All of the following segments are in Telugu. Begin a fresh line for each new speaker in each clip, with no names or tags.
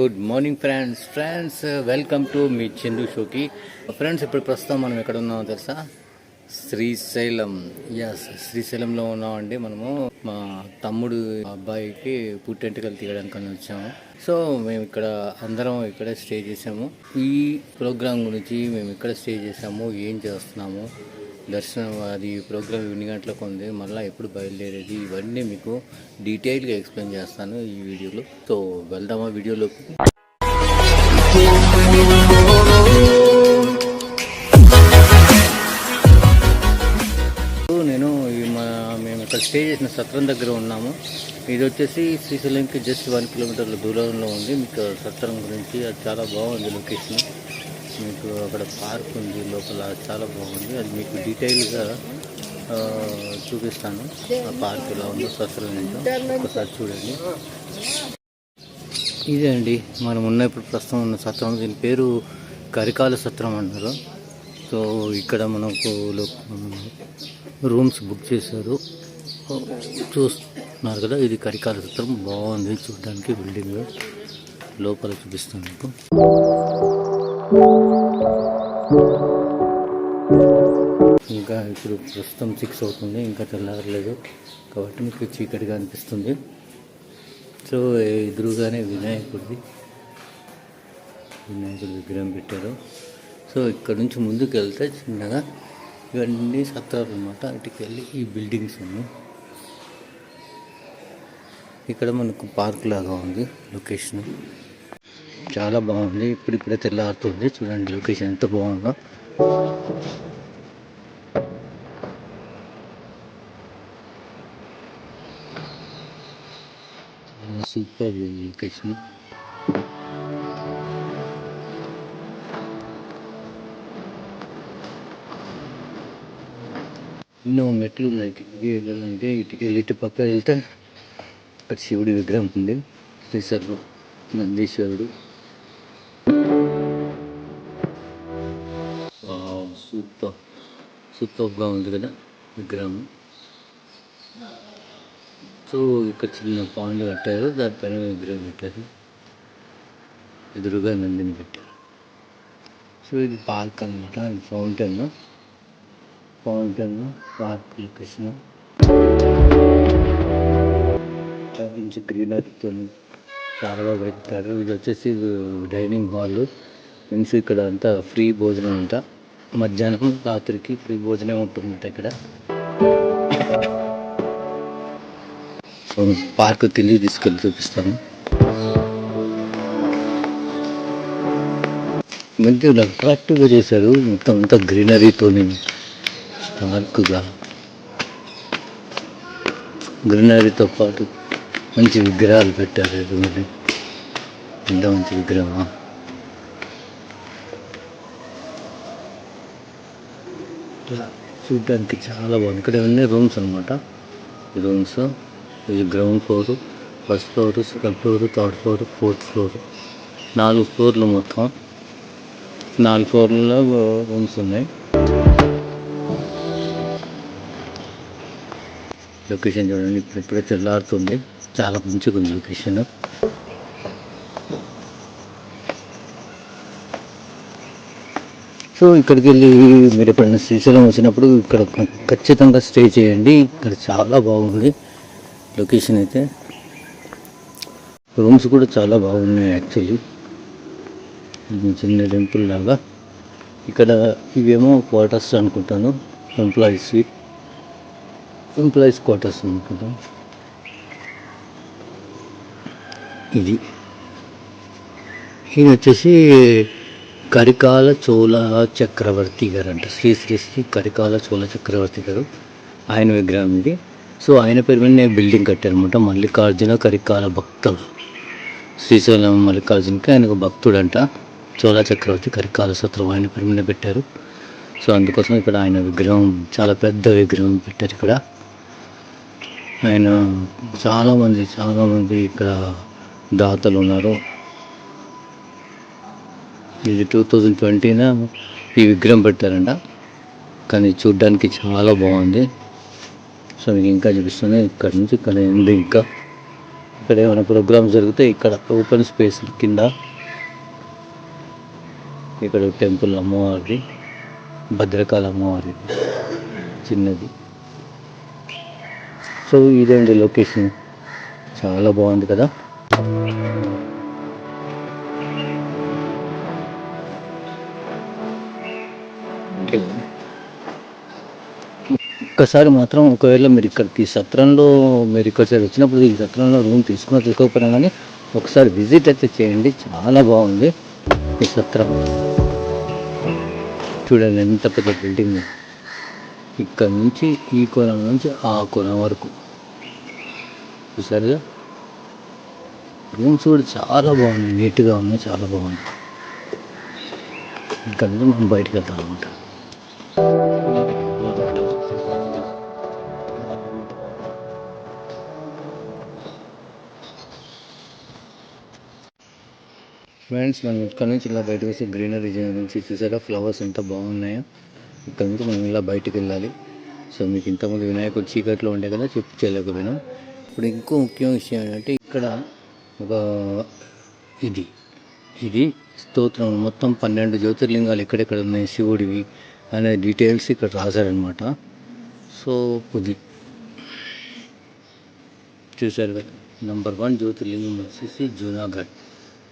Good morning friends friends welcome to మీ చందు షోకి. ఫ్రెండ్స్ ఇప్పుడు ప్రస్తుతం మనం ఎక్కడ ఉన్నామో తెలుసా? శ్రీశైలం. ఎస్ శ్రీశైలంలో ఉన్నామండి మనము. మా తమ్ముడు అబ్బాయికి పుట్టెంటుకలు తీయడానికి వచ్చాము. సో మేము ఇక్కడ అందరం ఇక్కడ స్టే చేసాము ఈ ప్రోగ్రాం గురించి మేము ఇక్కడ స్టే చేసాము ఏం చేస్తున్నాము? దర్శనం అది ప్రోగ్రామ్ ఎన్ని గంటలకు ఉంది మళ్ళీ ఎప్పుడు బయలుదేరేది ఇవన్నీ మీకు డీటెయిల్గా ఎక్స్ప్లెయిన్ చేస్తాను ఈ వీడియోలో. సో వెళ్దామా వీడియోలోకి? నేను మా మేము ఇక్కడ స్టే చేసిన సత్రం దగ్గర ఉన్నాము. ఇది వచ్చేసి శ్రీశైలంకి జస్ట్ వన్ కిలోమీటర్ల దూరంలో ఉంది. మీకు సత్రం గురించి అది చాలా బాగుంది లొకేషన్. మీకు అక్కడ పార్క్ ఉంది లోపల చాలా బాగుంది. అది మీకు డీటెయిల్గా చూపిస్తాను. ఆ పార్క్ ఎలా ఉందో సత్రం ఏంటో ఒకసారి చూడండి. ఇదే అండి మనం ఉన్న ఇప్పుడు ప్రస్తుతం ఉన్న సత్రం. దీని పేరు కరికాల సత్రం అంటారు. సో ఇక్కడ మనకు లో- రూమ్స్ బుక్ చేశారు. చూస్తున్నారు కదా ఇది కరికాల సత్రం. బాగుంది చూడడానికి బిల్డింగ్ లోపల చూపిస్తాను మీకు. ఇంకా ఇప్పుడు ప్రస్తుతం సిక్స్ అవుతుంది ఇంకా తెల్లారలేదు. కాబట్టి మీకు చీకటిగా అనిపిస్తుంది. సో ఎదురుగానే వినాయకుడిది. వినాయకుడి విగ్రహం పెట్టారు. సో ఇక్కడ నుంచి ముందుకు వెళ్తే చిన్నగా ఇవన్నీ సత్రాలు అనమాట అటుకి వెళ్ళి ఈ బిల్డింగ్స్ ఉన్నాయి. ఇక్కడ మనకు పార్క్ లాగా ఉంది లొకేషన్ చాలా బాగుంది. ఇప్పుడు ఇప్పుడే తెల్లారుతుంది. చూడండి లొకేషన్ ఎంత బాగుందో. Super location. ఎన్నో మెట్లు ఉన్నాయి. కిందకి వెళ్ళాలంటే ఇటుకి ఇటు పక్క వెళ్తే అక్కడ శివుడి విగ్రహం ఉంది. శ్రీశైలం నందీశ్వరుడు. సూపర్గా ఉంది కదా విగ్రహం. సో ఇక్కడ చిన్న పాండ్ కట్టారు. దానిపైన విగ్రహం పెట్టారు. ఎదురుగా నందిని పెట్టారు. సో ఇది పార్క్ అనమాట అది ఫౌంటైన్. Fountain park location. నుంచి గ్రీనరీతో చాలా బాగా పెట్టారు ఇది వచ్చేసి డైనింగ్ హాల్. మీన్స్ ఇక్కడ అంతా ఫ్రీ భోజనం అంట మధ్యాహ్నం రాత్రికి ఫ్రీ భోజనం ఉంటుంది ఇక్కడ. సో పార్క్కి వెళ్ళి తీసుకెళ్ళి చూపిస్తాను. మంచిగా అట్రాక్టివ్గా చేశారు. మొత్తం అంతా గ్రీనరీతో పార్కుగా గ్రీనరీతో పాటు మంచి విగ్రహాలు పెట్టారు. ఎంత మంచి విగ్రహం చూడడానికి చాలా బాగుంది. ఇక్కడ ఇవన్నీ రూమ్స్ అనమాట ఈ రూమ్స్ ఇది ground floor first floor second floor third floor fourth floor. నాలుగు ఫ్లోర్లు మొత్తం. నాలుగు ఫ్లోర్లలో రూమ్స్ ఉన్నాయి. లొకేషన్ చూడండి. ఇప్పుడు ఇప్పుడే తెల్లారుతుంది. చాలా మంచిగా ఉంది లొకేషన్. సో ఇక్కడికి వెళ్ళి మీరు ఎప్పుడైనా శ్రీశైలం వచ్చినప్పుడు ఇక్కడ ఖచ్చితంగా స్టే చేయండి. ఇక్కడ చాలా బాగుంది లొకేషన్ అయితే. రూమ్స్ కూడా చాలా బాగున్నాయి యాక్చువల్లీ. చిన్న టెంపుల్ లాగా. ఇక్కడ ఇవేమో క్వార్టర్స్ అనుకుంటాను ఎంప్లాయీస్వి ఎంప్లాయీస్ క్వార్టర్స్ అనుకుంటాను. ఇది. ఇది వచ్చేసి కరికాల చోళ చక్రవర్తి గారు అంట. శ్రీ శ్రీ శ్రీ కరికాల చోళ చక్రవర్తి గారు. ఆయన విగ్రహం ఇది. సో ఆయన పేరు మీద నేను బిల్డింగ్ కట్టారనమాట మల్లికార్జున కరికాల భక్తుడు. శ్రీశైలం మల్లికార్జునకి ఆయన ఒక భక్తుడంట. చోళ చక్రవర్తి కరికాల సత్రం ఆయన పేరు మీద పెట్టారు. సో అందుకోసం ఇక్కడ ఆయన విగ్రహం చాలా పెద్ద విగ్రహం పెట్టారు ఇక్కడ. ఆయన చాలామంది చాలామంది ఇక్కడ దాతలు ఉన్నారు. ఇది టూ థౌజండ్ ట్వంటీన ఈ విగ్రహం పెట్టారంట కానీ చూడ్డానికి చాలా బాగుంది. సో మీకు ఇంకా చూపిస్తుంది. ఇక్కడ నుంచి ఇక్కడ ఉంది ఇంకా. ఇక్కడ ఏమైనా ప్రోగ్రామ్స్ జరిగితే ఇక్కడ ఓపెన్ స్పేస్ కింద. ఇక్కడ టెంపుల్ అమ్మవారిది. భద్రకాళ అమ్మవారి చిన్నది. సో ఇదేంటి లొకేషన్? చాలా బాగుంది కదా? ఒక్కసారి మాత్రం ఒకవేళ మీరు ఇక్కడికి సత్రంలో మీరు ఇక్కడ వచ్చినప్పుడు ఈ సత్రంలో రూమ్ తీసుకున్న తీసుకోకపోయినా కానీ ఒకసారి విజిట్ అయితే చేయండి. చాలా బాగుంది ఈ సత్రం. చూడండి ఎంత పెద్ద బిల్డింగ్ ఇక్కడ నుంచి ఈ కోణం నుంచి ఆ కోణం వరకు. చూసారుగా? రూమ్స్ కూడా చాలా బాగున్నాయి. నీట్గా ఉన్నాయి. చాలా బాగున్నాయి. ఇక్కడ నుంచి మనం బయటకు వెళ్తాం అనమాట ఫ్రెండ్స్ మనం ఇక్కడ నుంచి ఇలా బయటకు వస్తే గ్రీనరీ నుంచి చూసారా ఫ్లవర్స్ ఎంత బాగున్నాయో ఇక్కడ నుంచి మనం ఇలా బయటకు వెళ్ళాలి. సో మీకు ఇంతకుముందు వినాయకుడు చీకట్లో ఉండే కదా చెప్పు చేయలేకపోయినాం ఇప్పుడు ఇంకో ముఖ్యమైన విషయం ఏంటంటే ఇక్కడ ఒక ఇది ఇది స్తోత్రం. మొత్తం పన్నెండు జ్యోతిర్లింగాలు ఎక్కడెక్కడ ఉన్నాయి? శివుడివి అనే డీటెయిల్స్ ఇక్కడ రాశారనమాట సో ఇది చూశారు కదా. నెంబర్ వన్ జ్యోతిర్లింగం వచ్చేసి జూనాగఢ్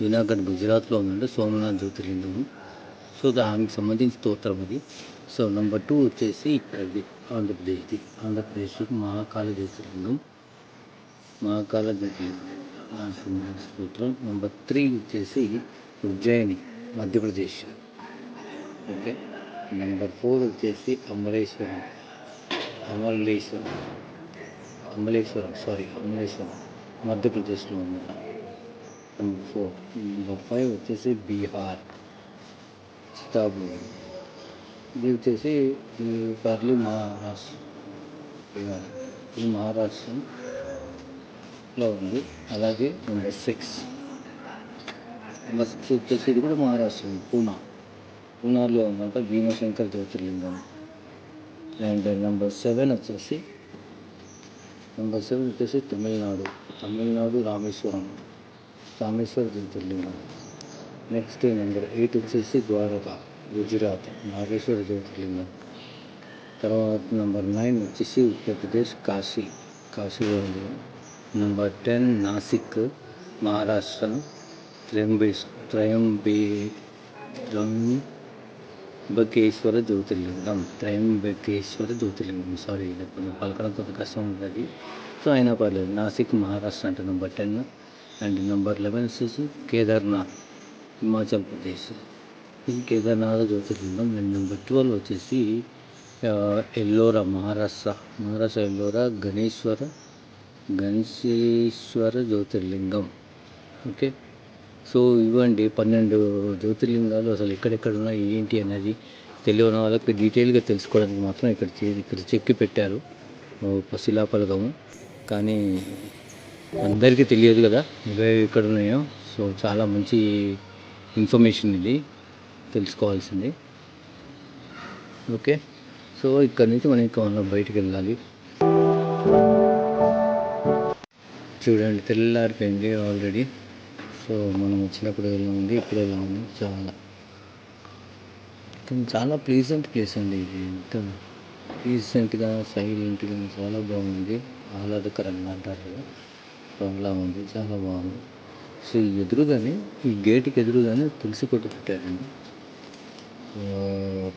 జూనాగఢ్ గుజరాత్లో ఉందండి సోమనాథ్ జ్యోతిర్లింగం. సో దానికి సంబంధించి స్తోత్రం అది. సో నెంబర్ టూ వచ్చేసి ఇక్కడది ఆంధ్రప్రదేశ్ది. ఆంధ్రప్రదేశ్ మహాకాళ జ్యోతిర్లింగం మహాకాళ జ్యోతిర్లింగం స్తోత్రం. నెంబర్ త్రీ వచ్చేసి Ujjaini Madhya Pradesh. Okay? Number four వచ్చేసి అమరేశ్వరం అమలేశ్వరం. అమలేశ్వరం సారీ అమలేశ్వరం మధ్యప్రదేశ్లో ఉంది నెంబర్ ఫోర్ నెంబర్ ఫైవ్ వచ్చేసి బీహార్ చిత్తాపూర్ ఇది వచ్చేసి ఈ పర్లి మహారాష్ట్ర బీహార్ ఇది మహారాష్ట్రలో ఉంది అలాగే నెంబర్ సిక్స్ నెంబర్ సిక్స్ వచ్చేసి ఇది కూడా మహారాష్ట్ర పూనా పూనాలో ఉందంట Bhimashankar Jyotirlingam and number seven వచ్చేసి నెంబర్ సెవెన్ వచ్చేసి తమిళనాడు తమిళనాడు రామేశ్వరం రామేశ్వర జ్యోతిర్లింగం నెక్స్ట్ నెంబర్ ఎయిట్ వచ్చేసి ద్వారకా గుజరాత్ నాగేశ్వర జ్యోతిర్లింగం తర్వాత నెంబర్ నైన్ వచ్చేసి ఉత్తరప్రదేశ్ కాశీ కాశీలో ఉంది నెంబర్ టెన్ నాసిక్ మహారాష్ట్ర త్రయంబేశ్ త్రయంబే త్రయంబకేశ్వర జ్యోతిర్లింగం త్రయంబకేశ్వర జ్యోతిర్లింగం సారీ కొంచెం పలకడం కొంచెం కష్టం ఉంటుంది సో అయినా పర్లేదు నాసిక్ మహారాష్ట్ర అంటే number ten and number eleven వచ్చేసి కేదార్నాథ్ హిమాచల్ ప్రదేశ్ ఇది Kedarnath Jyotirlingam and number twelve వచ్చేసి ఎల్లోరా మహారాష్ట్ర మహారాష్ట్ర ఎల్లోరా గణేశ్వర గణేశ్వర జ్యోతిర్లింగం ఓకే సో ఇవ్వండి పన్నెండు జ్యోతిర్లింగాలు అసలు ఎక్కడెక్కడ ఉన్నాయి ఏంటి అనేది తెలియని వాళ్ళకి డీటెయిల్గా తెలుసుకోవడానికి మాత్రం ఇక్కడ చే- ఇక్కడ చెక్కి పెట్టారు. ఓ కానీ అందరికీ తెలియదు కదా? ఇవే ఎక్కడ ఉన్నాయో. సో చాలా మంచి ఇన్ఫర్మేషన్ ఇది. తెలుసుకోవాల్సింది. ఓకే. సో ఇక్కడ నుంచి మనం ఇంకా మనం బయటికి వెళ్ళాలి. చూడండి తెల్లారిపోయింది ఆల్రెడీ. సో మనం వచ్చినప్పుడు ఎలా ఉంది ఇప్పుడు ఎలా ఉంది? చాలా. చాలా ప్లీజెంట్ ప్లేస్ అండి ఇది. ఎంత ప్లీజెంట్గా సైలెంట్గా చాలా బాగుంది. ఆహ్లాదకరంగా అంటారు కదా ఉంది చాలా బాగుంది సో ఈ ఎదురుగానే ఈ గేట్కి ఎదురుగానే తులసి కొట్టు పెట్టారండి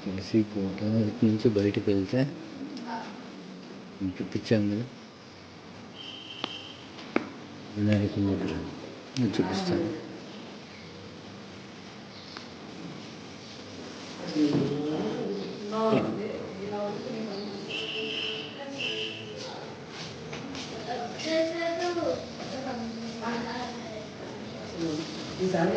తులసి కోట నుంచి బయటకు వెళ్తే చూపించాను కదా వినాయకుడు నేను చూపిస్తాను.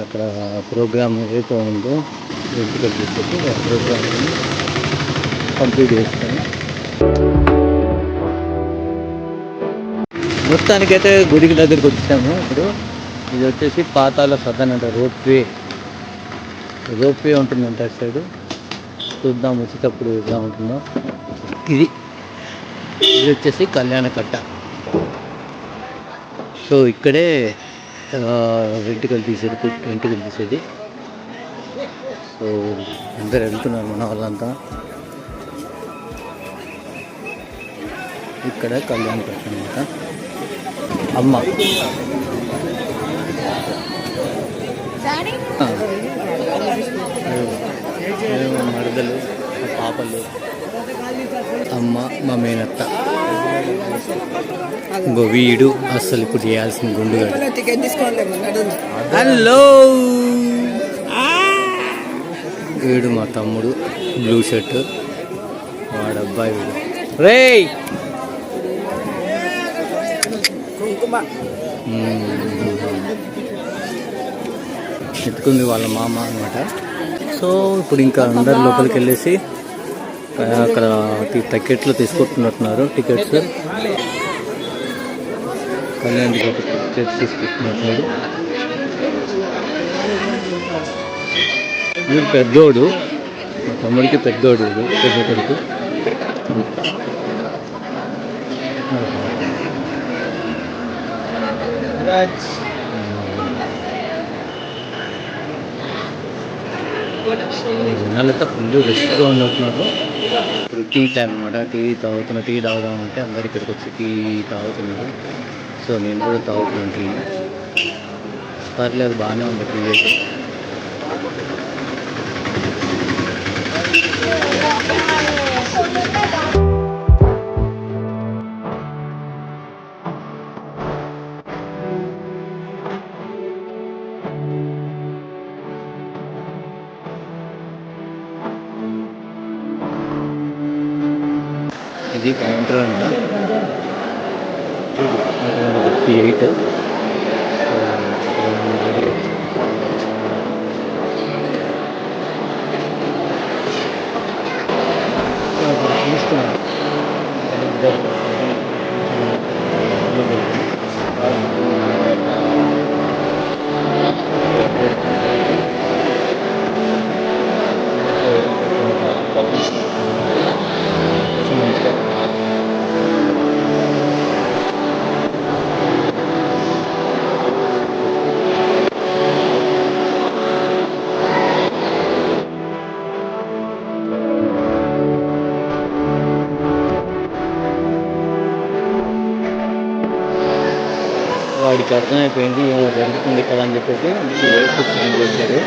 అక్కడ ప్రోగ్రామ్ ఏదైతే ఉందో ఎంపిక తీసుకొచ్చి ఆ ప్రోగ్రామ్ని కంప్లీట్ చేస్తాను. మొత్తానికైతే గుడికి దగ్గరికి వచ్చాము ఇప్పుడు. ఇది వచ్చేసి పాతాల సదన్ అంట రోప్వే వే. రోప్ వే ఉంటుందంట అటు సైడ్. చూద్దాం వచ్చేటప్పుడు ఎలా ఉంటుందో. ఇది ఇది వచ్చేసి కళ్యాణ కట్ట సో ఇక్కడే వెంటికలు తీసేది వెంటికలు వెంట్రుకలు తీసేది. సో అందరు వెళ్తున్నారు మన వాళ్ళంతా. ఇక్కడ కళ్యాణ కట్ట అనమాట అమ్మ. మరదలు పాపలు అమ్మ మా మేనత్త. ఇంకో వీడు అసలు ఇప్పుడు చేయాల్సిన
నడుము.
హలో! వీడు మా తమ్ముడు బ్లూ షర్ట్ వాడు అబ్బాయి వీడు. రేయ్!
కుంకుమ.
ఎత్తుకుంది వాళ్ళ మామ అనమాట సో ఇప్పుడు ఇంకా అందరు లోపలికి వెళ్ళేసి అక్కడ టికెట్లు తీసుకుంటున్నట్టున్నారు. టికెట్స్. కళ్యాణ్ టికెట్స్ తీసుకుంటున్నట్టున్నారు. వీడు పెద్దోడు. మా తమ్ముడికి పెద్దోడు పెద్ద కొడుకు. అయితే ఫుల్ రెస్ట్గా ఉన్నట్టున్నారు. ఇప్పుడు టీ టైం అనమాట టీ తాగుతున్న టీ తాగుదామంటే అందరు ఇక్కడికి వచ్చి టీ తాగుతున్నారు. సో నేను కూడా తాగుతున్నాను టీ. పర్లేదు బాగానే ఉంది టీ అయితే. ఇది కౌంటర్ అంట ఫిఫ్టీ ఎయిట్ వాడికి అర్థమైపోయింది ఏమో జరుగుతుంది కదా అని చెప్పేసి కూర్చొని వచ్చారు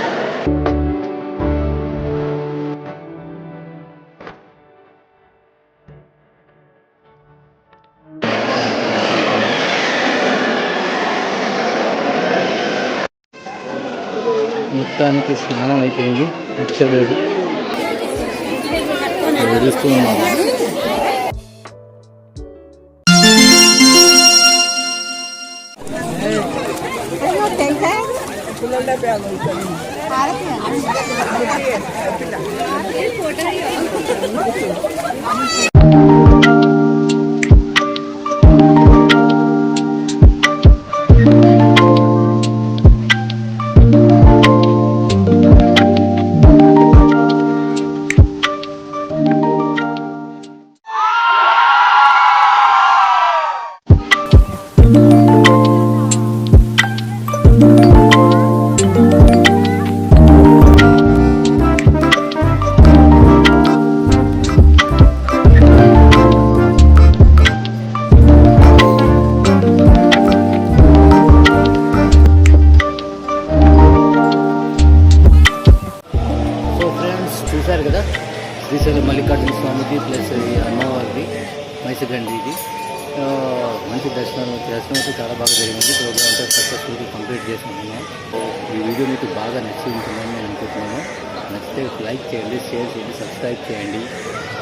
మొత్తానికి స్నానం అయిపోయింది. నచ్చలేదు. ఎదురుస్తూ ఉన్నాను. ఫోటో సక్సెస్ఫుల్గా చేసుకుంటున్నాం ఈ వీడియో మీకు బాగా నచ్చి ఉంటుందని నేను అనుకుంటున్నాను. నచ్చితే లైక్ చేయండి షేర్ చేయండి సబ్స్క్రైబ్ చేయండి.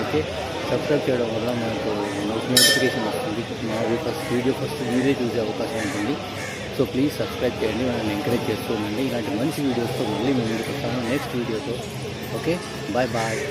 ఓకే? సబ్స్క్రైబ్ చేయడం వల్ల మనకు నోటిఫికేషన్ వస్తుంది. మా ఫస్ట్ వీడియో ఫస్ట్ మీరే చూసే అవకాశం ఉంటుంది. సో ప్లీజ్ సబ్స్క్రైబ్ చేయండి. మనల్ని ఎంకరేజ్ చేస్తూ ఉండండి. ఇలాంటి మంచి వీడియోస్తో మళ్ళీ మేము ముందుకు వస్తాను. నెక్స్ట్ వీడియోతో. ఓకే? Bye bye.